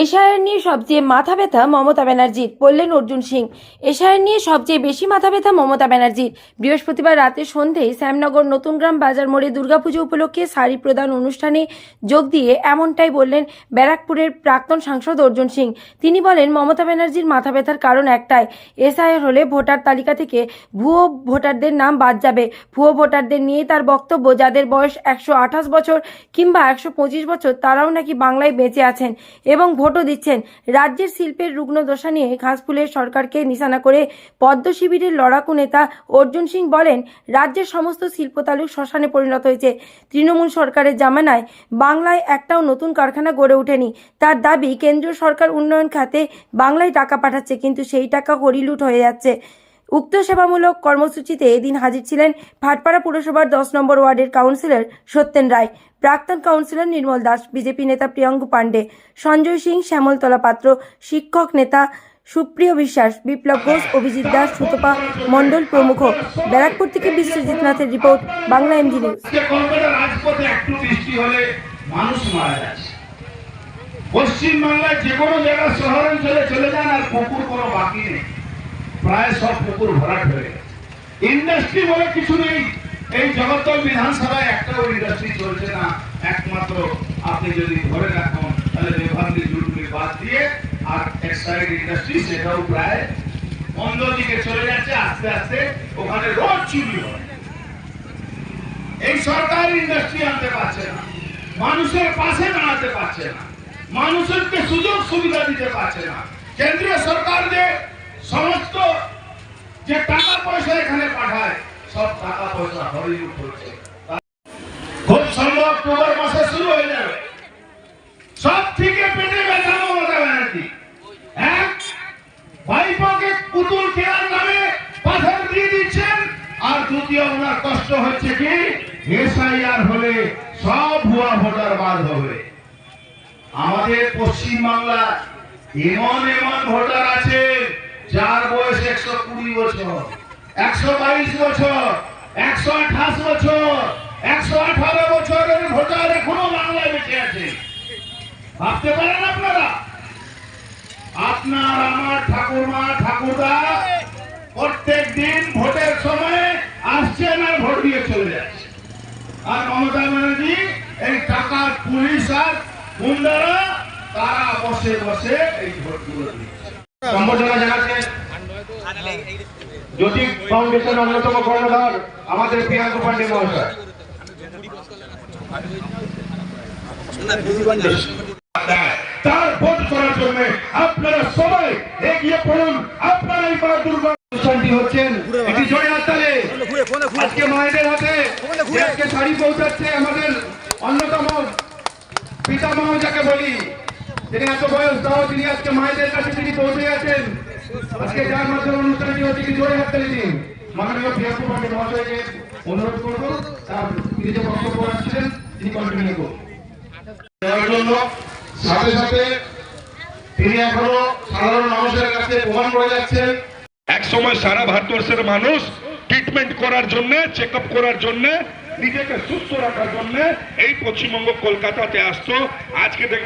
এশায়ার নিয়ে সবচেয়ে মাথা ব্যথা মমতা ব্যানার্জির, বললেন অর্জুন সিং। এশায়ার নিয়ে সবচেয়ে বেশি মাথা ব্যথা মমতা ব্যানার্জির। বৃহস্পতিবার রাতে সন্ধেয় শ্যামনগর নতুনগ্রাম বাজার মোড়ে দুর্গাপুজো উপলক্ষে শাড়ি প্রদান অনুষ্ঠানে যোগ দিয়ে এমনটাই বললেন ব্যারাকপুরের প্রাক্তন সাংসদ অর্জুন সিং। তিনি বলেন, মমতা ব্যানার্জির মাথা ব্যথার কারণ একটাই এসআইআর হলে ভোটার তালিকা থেকে ভুয়ো ভোটারদের নাম বাদ যাবে। ভুয়ো ভোটারদের নিয়ে তার বক্তব্য, যাদের বয়স একশো আঠাশ বছর কিংবা একশো পঁচিশ বছর, তারাও নাকি বাংলায় বেঁচে আছেন এবং ভোটও দিচ্ছেন। রাজ্যের শিল্পের রুগ্ন দশা নিয়ে ঘাসফুলের সরকারকে নিশানা করে পদ্ম শিবিরের লড়াকু নেতা অর্জুন সিং বলেন, রাজ্যের সমস্ত শিল্প তালুক শ্মশানে পরিণত হয়েছে। তৃণমূল সরকারের জামানায় বাংলায় একটাও নতুন কারখানা গড়ে ওঠেনি। তার দাবি, কেন্দ্রীয় সরকার উন্নয়ন খাতে বাংলায় টাকা পাঠাচ্ছে, কিন্তু সেই টাকা হরিলুট হয়ে যাচ্ছে। উক্ত সেবামূলক কর্মসূচিতে এদিন হাজির ছিলেন ভাটপাড়া পুরসভার দশ নম্বর ওয়ার্ডের কাউন্সিলর সত্যেন রায়, প্রাক্তন কাউন্সিলর নির্মল দাস, বিজেপি নেতা প্রিয়ঙ্কু পাণ্ডে, সঞ্জয় সিং, শ্যামলতলা পাত্র, শিক্ষক নেতা সুপ্রিয় বিশ্বাস, বিপ্লব ঘোষ, অভিজিৎ দাস, সুতপা মণ্ডল প্রমুখ। ব্যারাকপুর থেকে বিশ্বজিৎ নাথের রিপোর্ট, বাংলা এমজি নিউজ। যে কোনো জায়গা শহরাঞ্চলে চলে যান আর পুকুর কোনো বাকি নেই। প্রায় সব পুকুর হয়ে গেছে। ইন্ডাস্ট্রি বলে কিছু নেই। এই জগদ্দল বিধানসভায় একটাও ইন্ডাস্ট্রি চলছে না। একমাত্র আপনি যদি ধরে রাখুন, তাহলে বিভাগী জুটগুলি বাদ দিয়ে আর এক্সাইড ইন্ডাস্ট্রি সেটাও প্রায় বন্ধ দিকে চলে যাচ্ছে, আস্তে আস্তে ওখানে রোজ চুরি হয়। এই সরকার ইন্ডাস্ট্রি আনতে পারছে না। মানুষের পাশে দাঁড়াতে পারছে না। মানুষেরকে সুযোগ সুবিধা দিতে পারছে না। কেন্দ্রীয় সরকার যে সমস্ত যে টাকা পয়সা এখানে পাঠায় সব টাকা পয়সা হরিলুট হচ্ছে খুব সম্ভব অক্টোবর মাসে শুরু হয়ে যাবে। সব থেকে পেটে ব্যথা মমতা ব্যানার্জি এক ভাইপোকে পুতুল কেনার নামে পাথর দিয়ে দিচ্ছেন। আর দ্বিতীয়, ওনার কষ্ট হচ্ছে কি? এসআইআর হলে সব ভুয়া ভোটার বাদ হবে। আমাদের পশ্চিম বাংলা এমন এমন ভোটার আছে যার বয়স একশো কুড়ি বছর, একশো বাইশ বছর। একশো আঠাশ বছর, একশো আঠারো বছরের ভোটার এখনও বাংলায় বেঁচে আছে। ভাবতে পারেন আপনারা? আপনার, আমার ঠাকুরমা, ঠাকুরদা প্রত্যেক দিন ভোটের সময় আসছেন আর ভোট দিয়ে চলে যাচ্ছে। আর মমতা ব্যানার্জি, এই টাকা পুলিশ আর গুন্ডারা, তারা বসে বসে এই ভোটগুলো দিচ্ছে। সম্বর্ধনা জানাচ্ছেন। জ্যোতি ফাউন্ডেশন অন্যতম কর্ণধার, আমাদের প্রিয়াঙ্ক পান্ডে মহাশয়। তার ভোট করার জন্য আপনারা সবাই এগিয়ে পড়ুন। আপনারা এই মা দুর্গা অনুষ্ঠানটি হচ্ছেন জয় আজকে মায়েদের হাতে আজকে শাড়ি পৌঁছাচ্ছে আমাদের অন্যতম পিতামহ যাকে বলি, তিনি এত বয়স, তাও তিনি আজকে মায়েদের কাছে তিনি পৌঁছে গেছেন। আজকে যার মাধ্যমে অনুষ্ঠানটি হচ্ছে কি জোরে হাততালি দিন। মাননীয় প্রিয়াঙ্কু পান্ডে মহাশয়কে অনুরোধ করব, তার যে বক্তব্য রাখছিলেন, তিনি কন্টিনিউ করুন। সাথে সাথে তিনি এখনও সাধারণ মানুষের কাছে প্রমাণ করে যাচ্ছেন। এক সময় সারা ভারতবর্ষের মানুষ ট্রিটমেন্ট করার জন্য চেক করার জন্য, নিজেকে সুস্থ রাখার জন্য এই পশ্চিমবঙ্গ কলকাতাতে আসতো। আজকে দেখবেন